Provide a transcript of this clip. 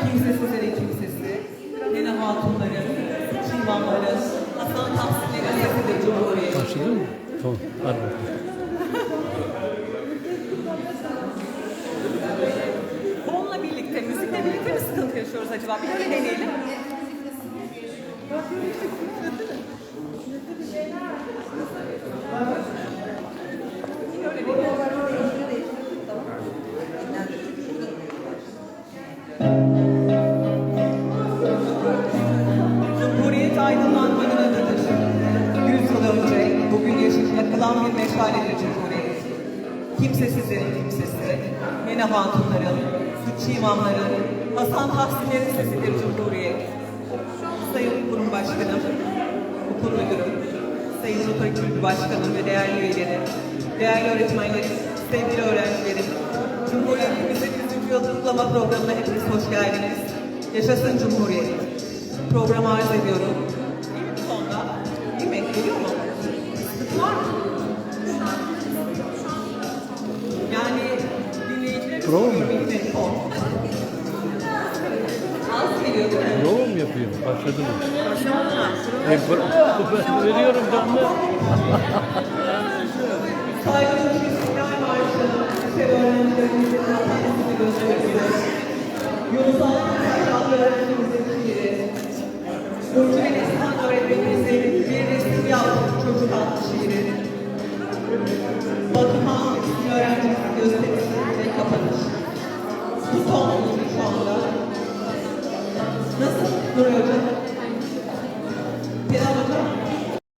Kimsesizlerin kimsesi, Nene Hatunların, Çiğmanların, Hasan Tahsinlerin sesidir Cumhuriyet. Başladı mı? Tamam. Hadi bakalım. Onunla birlikte, müzikle birlikte mi sıkıntı yaşıyoruz acaba? Bir öyle deneyelim. Yakılan bir meşaledir Cumhuriyet. Kimsesizlerin kimsesi, Mene Hatunların, Sütçü imamların, Hasan Tahsinlerin sesidir Cumhuriyet. Sayın Kurum Başkanım, Okul Müdürüm, Sayın Rotary Kulübü Başkanım ve değerli üyeleri, değerli öğretmenlerim, sevgili öğrencilerim, Cumhuriyetimizin 100. yıl kutlama programına hepiniz hoş geldiniz. Yaşasın Cumhuriyet. Programı arz ediyorum. İyi mi sonda? İyi mi? Geliyor mu? Prova mı? Prova mı yapıyor? Başladı mı? E, pro- veriyorum canlı. Yunus Altınkaya çocuk adlı şiiri, Batuhan öğrencimizin Nasıl? Duruyor hocam.